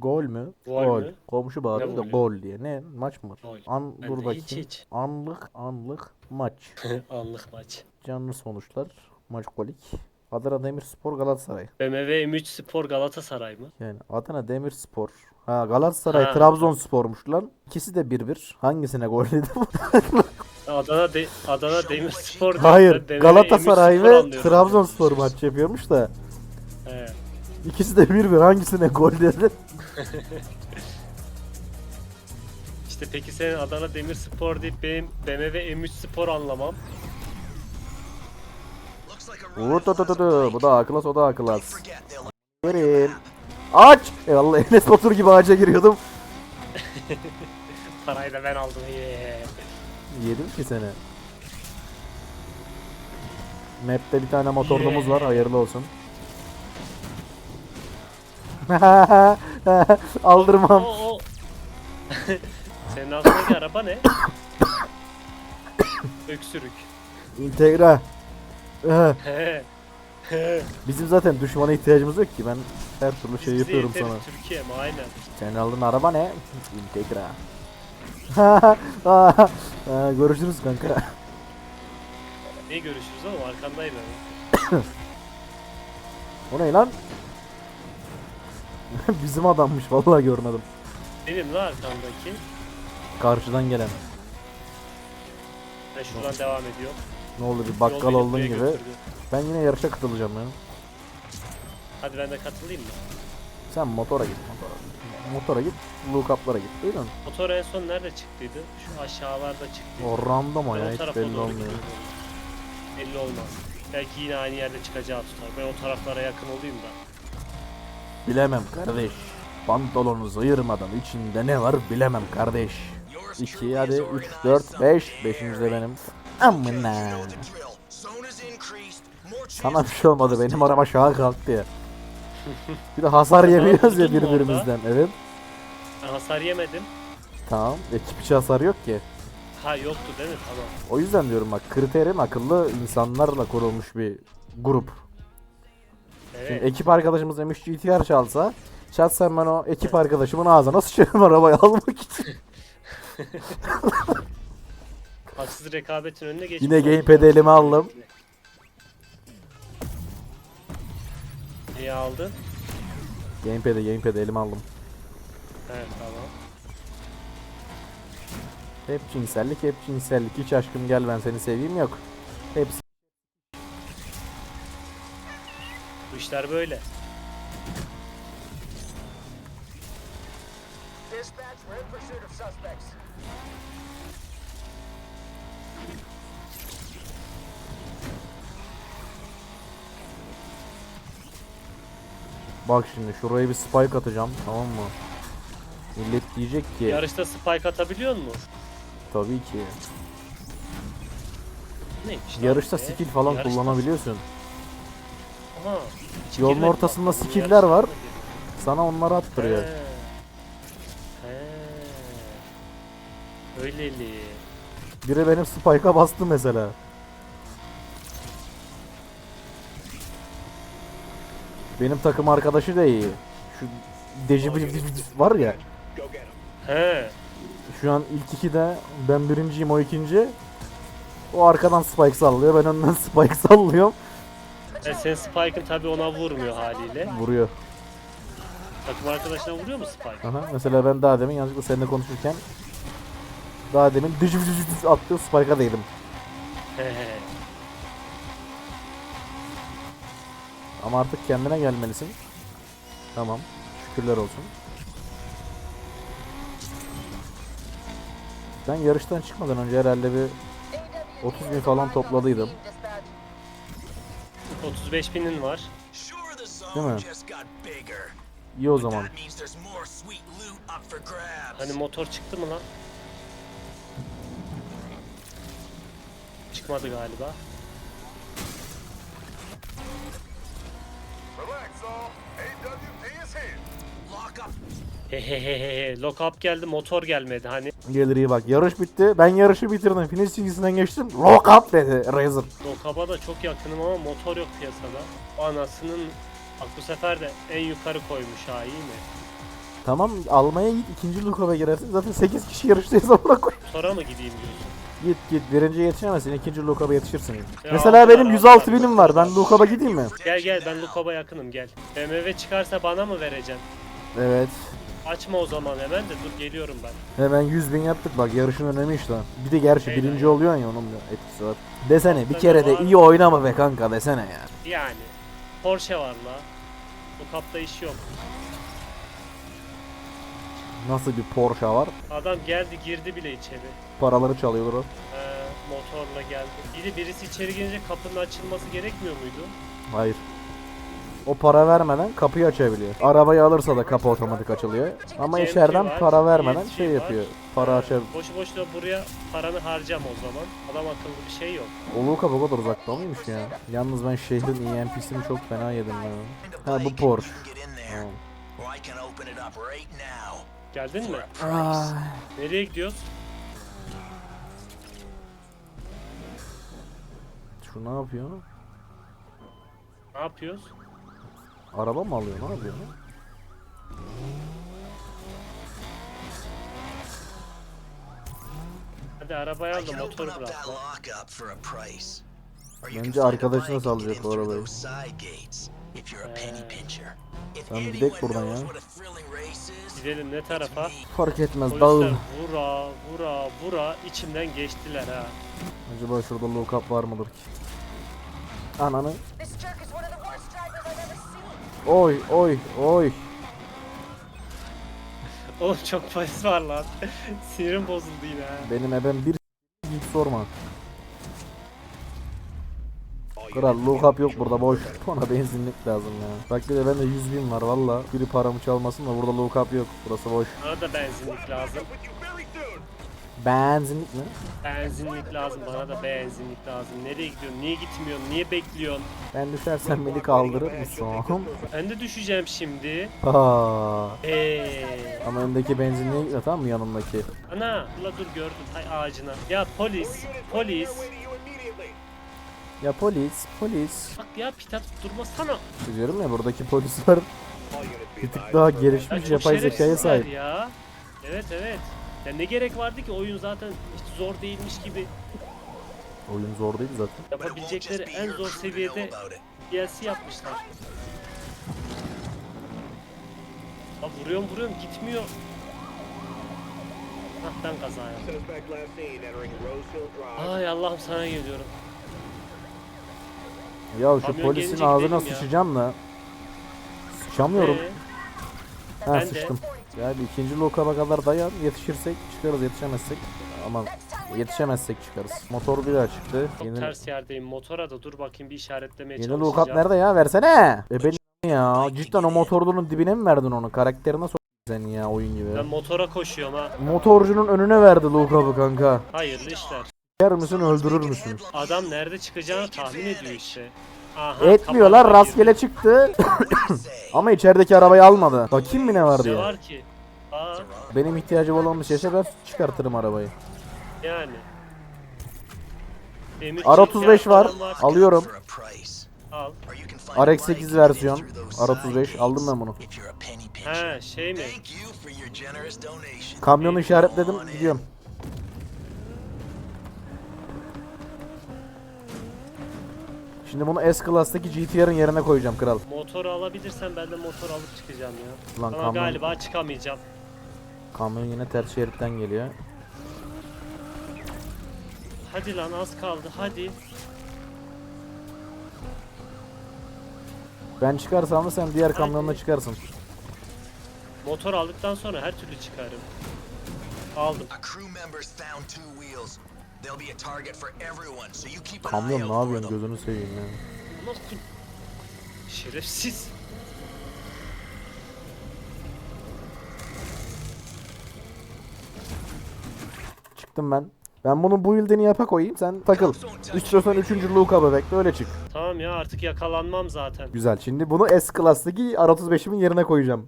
Gol mü? Gol mü? Komşu bağırıyor da gol diye. Ne? Maç mı? Gol. An Ben dur bakayım. hiç hiç. Anlık anlık maç. Anlık maç. Canlı sonuçlar. Maç golik. Adana Demirspor Galatasaray. BMW M3 Spor Galatasaray mı? Yani Adana Demirspor. Ha Galatasaray Ha. Trabzonspor'muş lan. İkisi de 1-1. Hangisine gol yedi? Adana de Adana Demirspor Hayır. BMW Galatasaray M3 ve. Trabzonspor maç yapıyormuş da. He. İkisi de 1-1. Hangisine gol dedi? İşte peki senin Adana Demirspor deyip benim BMW M3 Spor anlamam. Uuu tu tu tu tu. Bu da akılas o da akılas. Verin. Aç. Eyvallah Enes Batur gibi ağaca giriyordum. Parayı da ben aldım. Yeah. Yedim ki seni. Map'te bir tane motorumuz var. Hayırlı olsun. Aldırmam. O, o. Senin altındaki araba ne? Öksürük. Integra. He. He. Bizim zaten düşmana ihtiyacımız yok ki. Ben her türlü şey yapıyorum sana. Türkiye mi? Aynen. Senin aldığın araba ne? Integra. Ha, Görüşürüz kanka. Ne görüşürüz oğlum arkandayım O ne lan? Bizim adammış vallahi görmedim. Benim la arkamdaki. Karşıdan gelen. Ben şuradan devam ediyor. Ne oldu bir Yol bakkal beni oldun buraya gibi. götürdü. Ben yine yarışa katılacağım ya. Hadi ben de katılayım mı? Sen motora git motora. Motora git, look up'lara git. Duydun? mu? Motor en son nerede çıktıydı? Şu aşağılarda çıktıydı. O random o Ben ya hiç tarafa belli doğru olmuyor. gidiyorum. Belli olmaz. Belki yine aynı yerde çıkacağı tutar. Ben o taraflara yakın olayım da. Bilemem kardeş. Pantolonu sıyırmadan içinde ne var bilemem kardeş. 2 hadi 3 4 5 5. de benim. Amına. Sana bir şey olmadı benim araba şaha kalktı ya. Bir de hasar yemiyoruz ya birbirimizden. Evet. Ben hasar yemedim. Tamam. Ekip içi hasar yok ki. Ha yoktu değil mi? Tamam. O yüzden diyorum bak kriterim akıllı insanlarla kurulmuş bir grup. Şimdi ekip arkadaşımız M3 GTR çalsa şahsen ben o ekip arkadaşımın ağzına sıçarım arabayı almak için. Haksız rekabetin önüne geçmiş. Yine olduk. gamepad elime aldım. Niye aldın? Gamepad'i gamepad'i elime aldım. Evet tamam. Hep cinsellik hep cinsellik. Hiç aşkım gel ben seni seveyim yok. Hepsi Bu işler böyle. Bak şimdi şuraya bir spike atacağım tamam mı? Millet diyecek ki Yarışta spike atabiliyor mu? tabii ki. Neymiş lan Yarışta ya? skill falan Yarışta- kullanabiliyorsun. Aha. Yolun ortasında bak, var. Sana onları attırıyor. He. He. Öyleli. Biri benim spike'a bastı mesela. Benim takım arkadaşı da iyi. Şu Deji var ya. He. Şu an ilk ikide ben birinciyim o ikinci. O arkadan spike sallıyor. Ben önden spike sallıyorum. E senin Spike'ın tabi ona vurmuyor haliyle. Vuruyor. Takım arkadaşına vuruyor mu Spike? Aha. Mesela ben daha demin yanlışlıkla seninle konuşurken daha demin düş attı spike'a değdim. He he. Ama artık kendine gelmelisin. Tamam. Şükürler olsun. Ben yarıştan çıkmadan önce herhalde bir 30 bin falan topladıydım. 35 binin var. Değil mi? İyi o zaman. Hani motor çıktı mı lan? Çıkmadı galiba. Hehehehe. Lock up geldi motor gelmedi hani. Gelir iyi bak. Yarış bitti. Ben yarışı bitirdim. Finish çizgisinden geçtim. Lock up dedi Razer. Lock up'a da çok yakınım ama motor yok piyasada. Anasının bak bu sefer de en yukarı koymuş ha iyi mi? Tamam almaya git ikinci Lukap'a girersin. Zaten 8 kişi yarıştayız amına koy. Motora mı gideyim diyorsun? Git git birinci yetişemezsin ikinci Lukap'a yetişirsin. Ya Mesela Allah benim Allah. 106 binim var. Ben Lukap'a gideyim mi? Gel gel ben Lukob'a yakınım gel. BMW çıkarsa bana mı vereceksin? Evet. Açma o zaman hemen de dur geliyorum ben. Hemen 100 bin yaptık bak yarışın önemi işte. Bir de gerçi Eyvallah. birinci oluyorsun ya onun da etkisi var. Desene bir Tabii kere de var. iyi oynama be kanka desene ya. Yani Porsche var la. Bu kapta iş yok. Nasıl bir Porsche var? Adam geldi girdi bile içeri. Paraları çalıyorlar o. Ee, motorla geldi. Biri birisi içeri girince kapının açılması gerekmiyor muydu? Hayır. O para vermeden kapıyı açabiliyor. Arabayı alırsa da kapı otomatik açılıyor. Ama GMT içeriden var, para vermeden ESG şey var. yapıyor. Para açabiliyor. Boşu boşuna buraya paranı harcam o zaman. Adam akıllı bir şey yok. Oluğu kapı kadar uzakta mıymış ya? Yalnız ben şehrin EMP'sini çok fena yedim ya. Ha bu Porsche. Geldin mi? Nereye gidiyoruz? Şu ne yapıyor? Ne yapıyoruz? Araba mı alıyor? Ne yapıyor? Hadi arabayı al da motoru bırak. Bence arkadaşına sallayacak o arabayı. Tamam gidelim buradan ya. Gidelim ne tarafa? Fark etmez dağıl. Vura vura vura içimden geçtiler ha. Acaba şurada up var mıdır ki? Ananı. Oy oy oy. Oğlum çok polis var lan. Sinirim bozuldu yine ha. Benim ebem bir hiç sorma. Kral look up yok burada boş. Bana benzinlik lazım ya. Bak bir de bende 100 bin var valla. Biri paramı çalmasın da burada look up yok. Burası boş. Bana da benzinlik lazım. Benzinlik mi? Benzinlik lazım. Bana da benzinlik lazım. Nereye gidiyorsun? Niye gitmiyorsun? Niye bekliyorsun? Ben düşersem beni kaldırır mısın? Ben de düşeceğim şimdi. Ha. Eee. Ama öndeki benzinliğe gitme tamam mı yanındaki? Ana, la dur gördüm. Hay ağacına. Ya polis, polis. Ya polis, polis. Bak ya pit atıp durmasana. Diyorum ya buradaki polisler bir tık daha gelişmiş yapay zekaya sahip. ya. Evet evet. Ya ne gerek vardı ki oyun zaten hiç zor değilmiş gibi Oyun zor değil zaten. yapabilecekleri en zor seviyede DLC yapmışlar. Ya vuruyorum vuruyorum gitmiyor. Hah ben kaza yaptım. Ay Allah'ım sana geliyorum. Ya şu Kamyon polisin ağzına gidelim ya. sıçacağım da. Sıçamıyorum. Ee, Ha ben de. sıçtım. Ya bir ikinci lokaba kadar dayan. Yetişirsek çıkarız yetişemezsek. Aman yetişemezsek çıkarız. Motor bir daha çıktı. çok Yeni, ters yerdeyim. Motora da dur bakayım bir işaretlemeye yeni çalışacağım. look nerede ya? Versene. E ben ya. Cidden o motorlunun dibine mi verdin onu? Karakterine sok sen ya oyun gibi. Ben motora koşuyorum ha. Motorcunun önüne verdi up'ı kanka. Hayırlı işler. Yer misin öldürür müsün? Adam nerede çıkacağını tahmin ediyor işte. Aha, Etmiyorlar rastgele çıktı. Ama içerideki arabayı almadı. Bakayım mı ne var girdi. Ne diye. var ki? Aa Benim ihtiyacım olan bir şeyse ben çıkartırım arabayı. yani. Demir R35 çeker var. Alıyorum. Al. RX-8 versiyon. R35 aldım ben bunu. He şey mi? Kamyonu işaretledim gidiyorum. Şimdi bunu S-Class'taki GTR'ın yerine koyacağım kral. Motoru alabilirsen ben de motor alıp çıkacağım ya. Lan Ama kamyon, galiba çıkamayacağım. Kamyon yine ters şeritten geliyor. Hadi lan az kaldı hadi. Ben çıkarsam da sen diğer kamyonla çıkarsın. Motor aldıktan sonra her türlü çıkarım. Aldım. Kamyon ne yapıyorsun gözünü seveyim ya. Nasıl? Şerefsiz. Çıktım ben. Ben bunun bu build'ini yapa koyayım sen takıl. İstiyorsan 3. Luke'a bekle öyle çık. Tamam ya artık yakalanmam zaten. Güzel şimdi bunu S-Class'taki R35'imin yerine koyacağım.